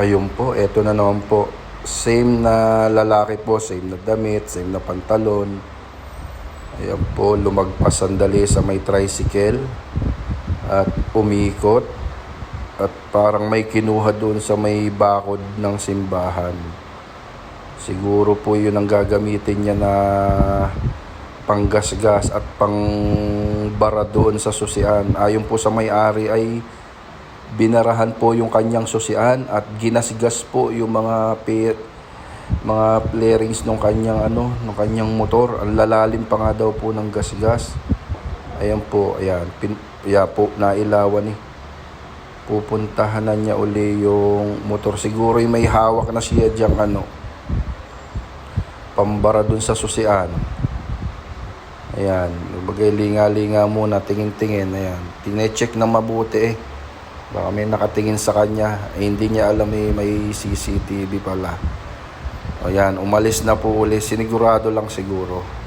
Ayun po, eto na naman po. Same na lalaki po, same na damit, same na pantalon. Ayan po, lumagpas sandali sa may tricycle at umikot at parang may kinuha doon sa may bakod ng simbahan. Siguro po yun ang gagamitin niya na panggasgas at pangbara doon sa susian. Ayon po sa may-ari ay binarahan po yung kanyang susian at ginasgas po yung mga pe, mga flarings ng kanyang ano, ng kanyang motor. Ang lalalim pa nga daw po ng gasgas. Ayan po, ayan. Pin, yeah, po, nailawan eh. Pupuntahan na niya uli yung motor. Siguro yung may hawak na siya diyang ano, pambara dun sa susian. Ayan, bagay linga-linga muna, tingin-tingin, ayan. Tine-check na mabuti eh. Baka may nakatingin sa kanya, eh, hindi niya alam eh, may CCTV pala. Ayan, umalis na po uli, sinigurado lang siguro.